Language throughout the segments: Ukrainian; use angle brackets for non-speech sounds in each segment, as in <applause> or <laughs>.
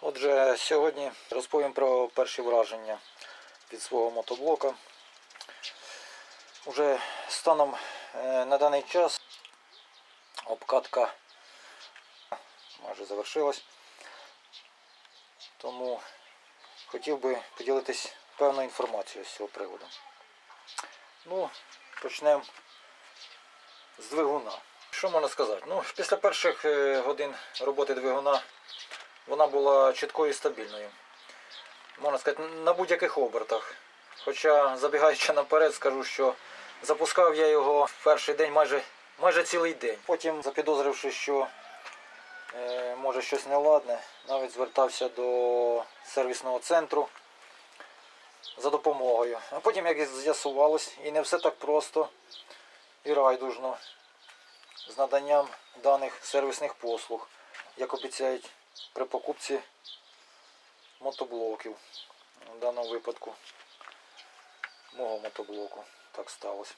Отже, сьогодні розповім про перші враження від свого мотоблока. Уже станом е, на даний час обкатка майже завершилась. Тому хотів би поділитись певною інформацією з цього приводу. Ну, почнемо з двигуна. Що можна сказати? Ну, після перших е, годин роботи двигуна вона була чіткою і стабільною. Можна сказати, на будь-яких обертах. Хоча, забігаючи наперед, скажу, що запускав я його в перший день майже, майже цілий день. Потім, запідозривши, що е, може щось неладне, навіть звертався до сервісного центру за допомогою. А потім, як з'ясувалось, і не все так просто і райдужно з наданням даних сервісних послуг, як обіцяють при покупці мотоблоків. В даному випадку мого мотоблоку так сталося.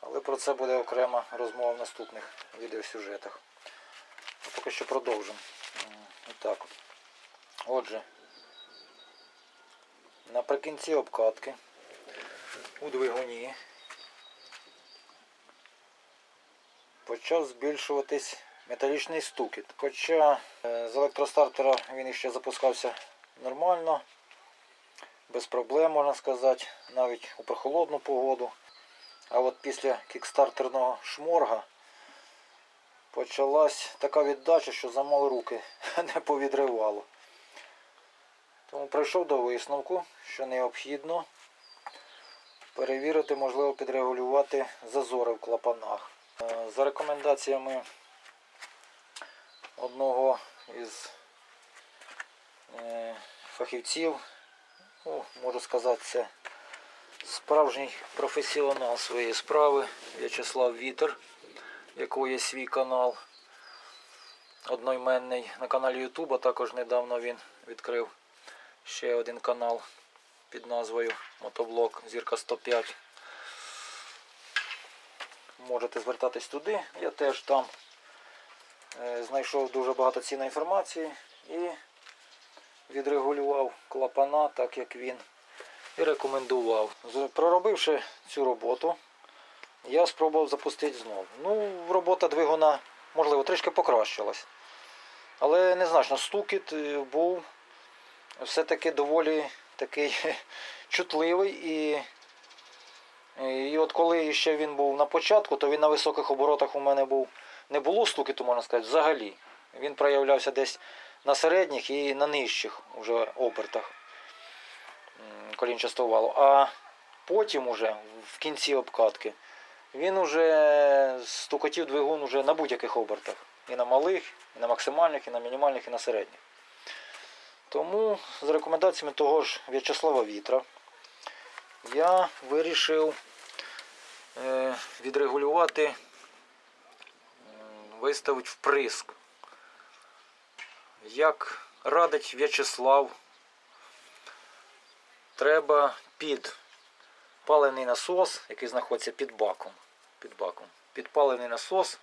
Але про це буде окрема розмова в наступних відеосюжетах. А поки що продовжимо. Отак. Отже, наприкінці обкатки у двигуні почав збільшуватись металічний стукіт. Хоча е, з електростартера він іще запускався нормально, без проблем можна сказати, навіть у прохолодну погоду. А от після кікстартерного шморга почалась така віддача, що замало руки <laughs> не повідривало. Тому прийшов до висновку, що необхідно перевірити, можливо, підрегулювати зазори в клапанах. Е, За рекомендаціями одного із е, фахівців, ну, можу сказати, це справжній професіонал своєї справи В'ячеслав Вітер, якого є свій канал одноіменний на каналі YouTube, а також недавно він відкрив ще один канал під назвою Мотоблок Зірка 105 можете звертатись туди. Я теж там знайшов дуже багато цінної інформації і відрегулював клапана, так як він і рекомендував. Проробивши цю роботу, я спробував запустити знову. Ну, робота двигуна, можливо, трішки покращилась. Але незначно стукіт е, був все-таки доволі такий <laughs> чутливий і і от коли ще він був на початку, то він на високих оборотах у мене був не було стукіту, можна сказати, взагалі. Він проявлявся десь на середніх і на нижчих уже обертах колінчастого валу. А потім уже в кінці обкатки він уже стукотів двигун уже на будь-яких обертах. І на малих, і на максимальних, і на мінімальних, і на середніх. Тому за рекомендаціями того ж В'ячеслава Вітра я вирішив е, відрегулювати, м, виставити вприск. Як радить В'ячеслав, треба під паливний насос, який знаходиться під баком, під баком, під паливний насос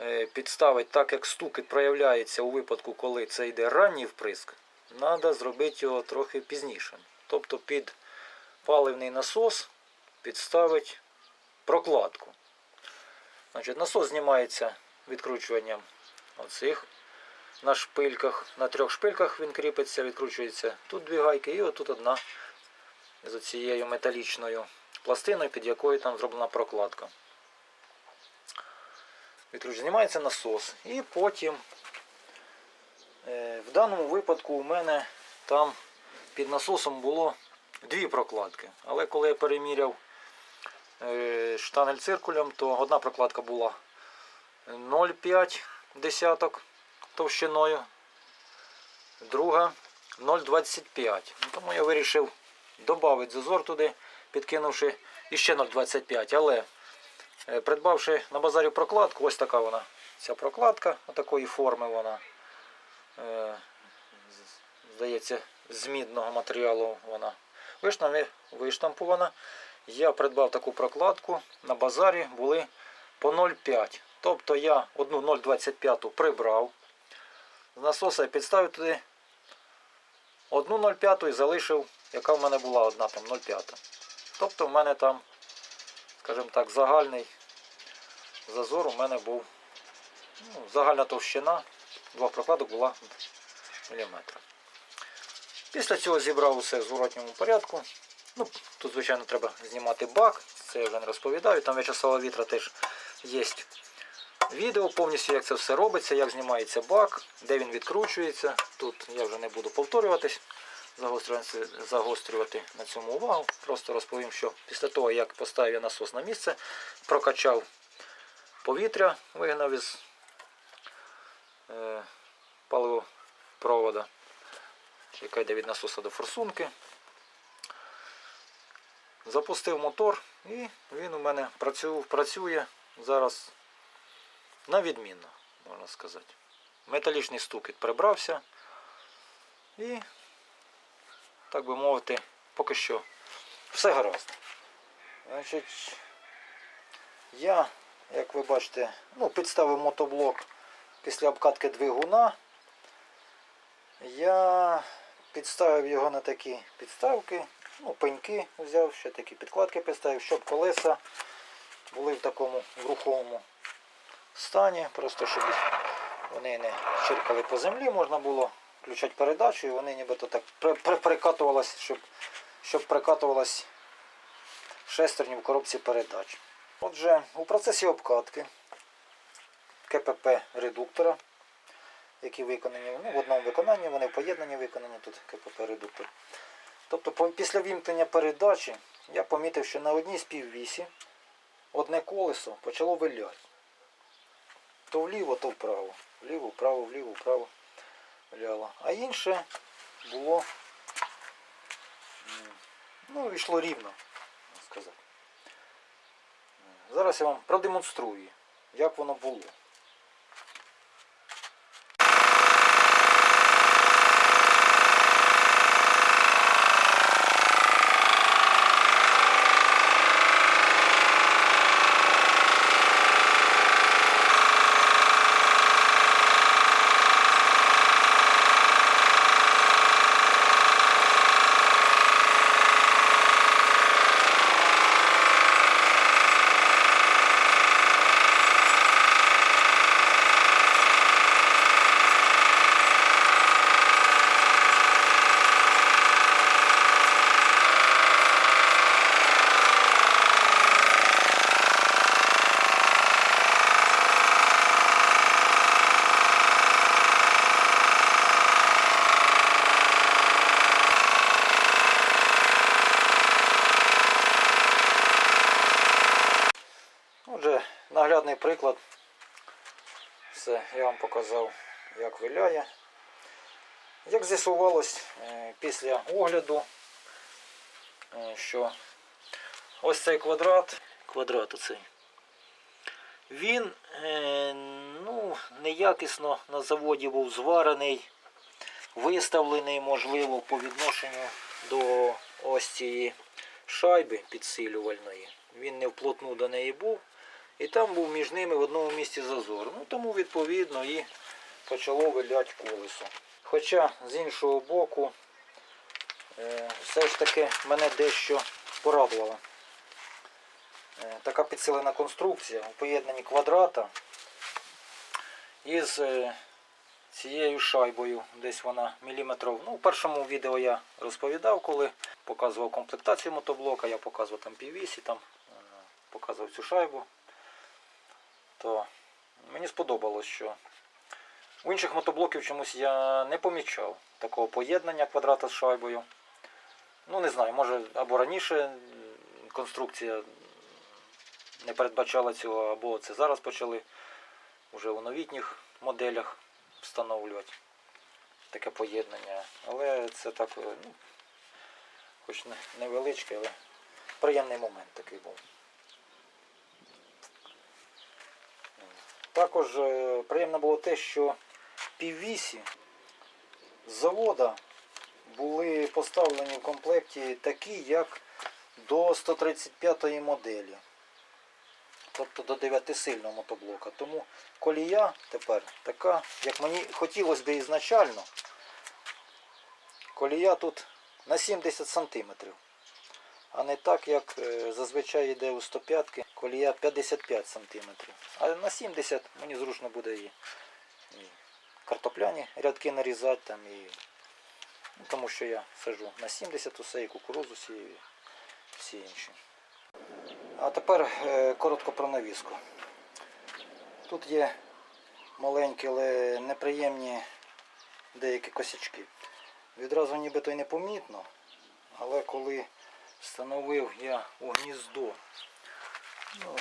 е, підставити так, як стукіт проявляється у випадку, коли це йде ранній вприск, треба зробити його трохи пізніше. Тобто під паливний насос підставити прокладку. Значить, насос знімається відкручуванням оцих на шпильках. На трьох шпильках він кріпиться, відкручується тут дві гайки і отут одна з цією металічною пластиною, під якою там зроблена прокладка. Відкручується, знімається насос. І потім е, в даному випадку у мене там під насосом було дві прокладки. Але коли я переміряв штанель циркулем, то одна прокладка була 0,5 десяток товщиною, друга 0,25. Ну, Тому я вирішив додати зазор туди, підкинувши іще 0,25. Але е, придбавши на базарі прокладку, ось така вона. Ця прокладка, отакої форми вона. Е, Здається, з мідного матеріалу вона виштам- виштампована. Я придбав таку прокладку. На базарі були по 0,5. Тобто я одну 0,25 прибрав. з насоса і підставив туди одну 0,5 і залишив, яка в мене була одна там 0,5. Тобто в мене там, скажімо так, загальний зазор у мене був. Ну, загальна товщина двох прокладок була міліметра. Після цього зібрав усе в зворотньому порядку. Ну, тут, звичайно, треба знімати бак, це я вже не розповідаю. Там В'ячеслава Вітра теж є відео повністю, як це все робиться, як знімається бак, де він відкручується. Тут я вже не буду повторюватись, загострювати, на цьому увагу. Просто розповім, що після того, як поставив я насос на місце, прокачав повітря, вигнав із е, паливопровода, яка йде від насоса до форсунки. Запустив мотор і він у мене працює, зараз на відмінно, можна сказати. Металічний стукіт прибрався і, так би мовити, поки що все гаразд. Значить, я, як ви бачите, ну, підставив мотоблок після обкатки двигуна. Я підставив його на такі підставки, ну, пеньки взяв, ще такі підкладки підставив, щоб колеса були в такому в рухомому стані, просто щоб вони не чиркали по землі, можна було включати передачу і вони нібито так при- при- прикатувалось, щоб, щоб прикатувалось шестерні в коробці передач. Отже, у процесі обкатки КПП редуктора, які виконані ну, в одному виконанні, вони в поєднанні виконані тут КПП редуктор. Тобто після вімкнення передачі я помітив, що на одній з піввісі одне колесо почало виляти. То вліво, то вправо. Вліво, вправо, вліво, вправо виляло. А інше було ну, йшло рівно, сказати. Зараз я вам продемонструю, як воно було. Отже, наглядний приклад. Все, я вам показав, як виляє. Як з'ясувалось е, після огляду, е, що ось цей квадрат, квадрат оцей, він е, ну, неякісно на заводі був зварений, виставлений, можливо, по відношенню до ось цієї шайби підсилювальної. Він не вплотну до неї був. І там був між ними в одному місці зазор. Ну тому відповідно і почало виляти колесо. Хоча з іншого боку, е, все ж таки мене дещо порадувало. Е, Така підсилена конструкція у поєднанні квадрата із е, цією шайбою. Десь вона міліметрів. Ну, у першому відео я розповідав, коли показував комплектацію мотоблока, я показував там піввісі, там показував цю шайбу. То мені сподобалось, що у інших мотоблоків чомусь я не помічав такого поєднання квадрата з шайбою. Ну, не знаю, може або раніше конструкція не передбачала цього, або це зараз почали вже у новітніх моделях встановлювати таке поєднання. Але це так, ну, хоч невеличке, але приємний момент такий був. Також е, приємно було те, що піввісі завода були поставлені в комплекті такі, як до 135 моделі. тобто до 9-сильного мотоблока. Тому колія тепер така, як мені хотілося б ізначально. Колія тут на 70 сантиметрів. А не так, як е, зазвичай йде у 105 ки колія 55 сантиметрів. А на 70 мені зручно буде і, і картопляні рядки нарізати там і. Ну, тому що я сажу на 70 усе і кукурузу сію, і всі інші. А тепер е, коротко про навіску. Тут є маленькі, але неприємні деякі косячки. Відразу нібито й непомітно, але коли встановив я у гніздо, ну,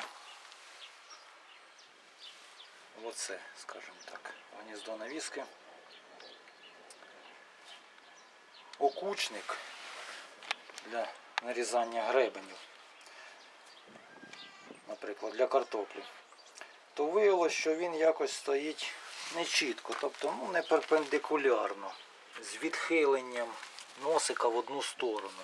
оце, скажімо так, гніздо навіски. Окучник для нарізання гребенів, наприклад, для картоплі, то виявилось, що він якось стоїть не чітко, тобто ну, не перпендикулярно, з відхиленням носика в одну сторону.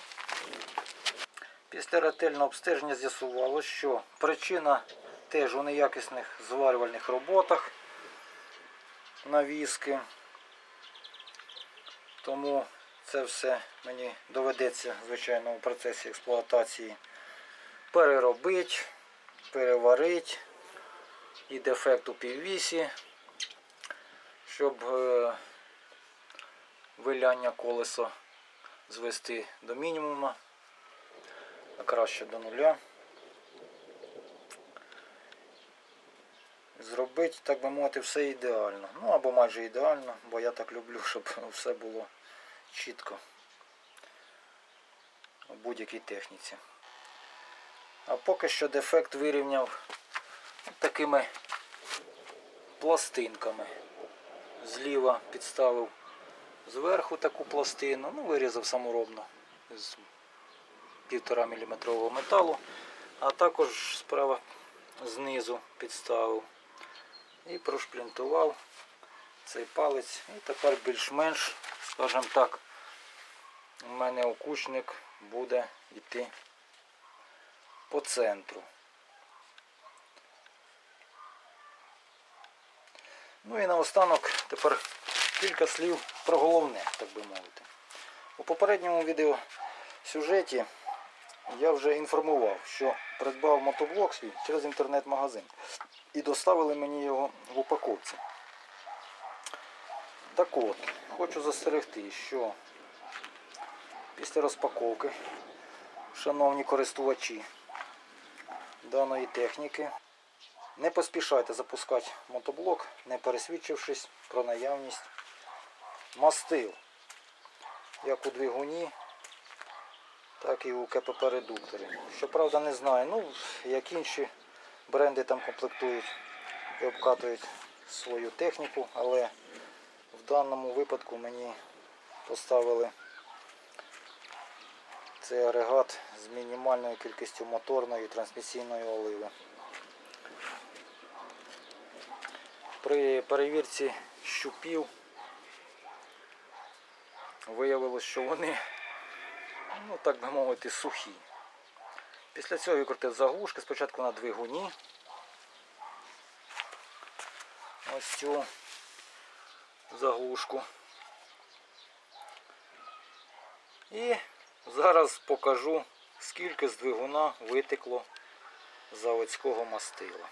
Після ретельного обстеження з'ясувалося, що причина теж у неякісних зварювальних роботах навіски. Тому це все мені доведеться, звичайно, у процесі експлуатації переробити, переварити і дефект у піввісі, щоб е, виляння колеса звести до мінімуму, краще до нуля. Зробити, так би мовити, все ідеально. Ну або майже ідеально, бо я так люблю, <laughs> щоб все було чітко у будь-якій техніці. А поки що дефект вирівняв такими пластинками. Зліва підставив зверху таку пластину, ну вирізав саморобно з 1,5 мм металу, а також справа знизу підставив і прошплінтував цей палець. І тепер більш-менш, скажімо так, у мене окучник буде йти по центру. Ну і наостанок тепер кілька слів про головне, так би мовити. У попередньому відео сюжеті я вже інформував, що придбав мотоблок свій через інтернет-магазин і доставили мені його в упаковці. Так от, хочу застерегти, що після розпаковки, шановні користувачі даної техніки, не поспішайте запускати мотоблок, не пересвідчившись про наявність мастил, як у двигуні, так і у КПП-редукторі. Щоправда, не знаю, ну, як інші бренди там комплектують і обкатують свою техніку, але в даному випадку мені поставили цей агрегат з мінімальною кількістю моторної і трансмісійної оливи. При перевірці щупів виявилось, що вони, ну так би мовити, сухі. Після цього викрутив заглушки спочатку на двигуні. Ось цю заглушку. І зараз покажу, скільки з двигуна витекло заводського мастила.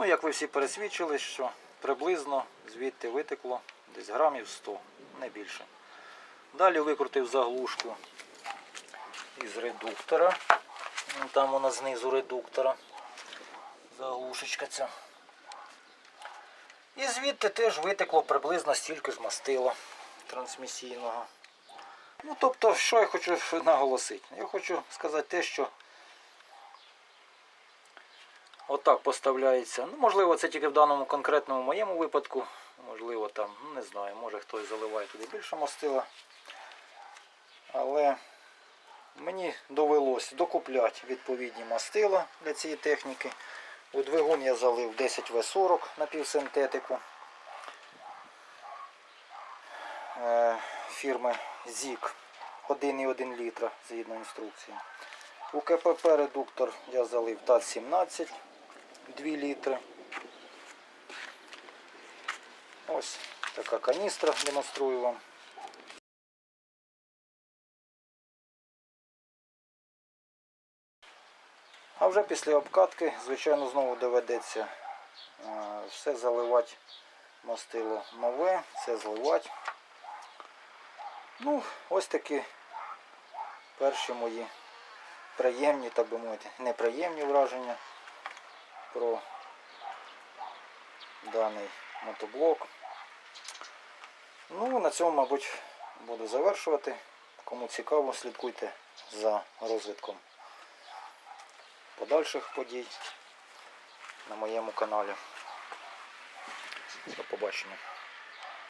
Ну, як ви всі пересвідчили, що приблизно звідти витекло десь грамів 100, не більше. Далі викрутив заглушку із редуктора. Ну, Там вона знизу редуктора. Заглушечка ця. І звідти теж витекло приблизно стільки ж мастила трансмісійного. Ну, тобто, що я хочу наголосити? Я хочу сказати те, що отак поставляється. Ну, можливо, це тільки в даному конкретному моєму випадку. Можливо, там, ну, не знаю, може хтось заливає туди більше мастила. Але мені довелось докупляти відповідні мастила для цієї техніки. У двигун я залив 10В40 напівсинтетику е, фірми ZIG 1,1 літра згідно інструкції. У КПП редуктор я залив ТАТ-17 2 літри. Ось така каністра демонструю вам. А вже після обкатки, звичайно, знову доведеться все заливати мастило нове, все зливати. Ну, ось такі перші мої приємні, так би мовити, неприємні враження про даний мотоблок. Ну, на цьому, мабуть, буду завершувати. Кому цікаво, слідкуйте за розвитком подальших подій на моєму каналі. До побачення.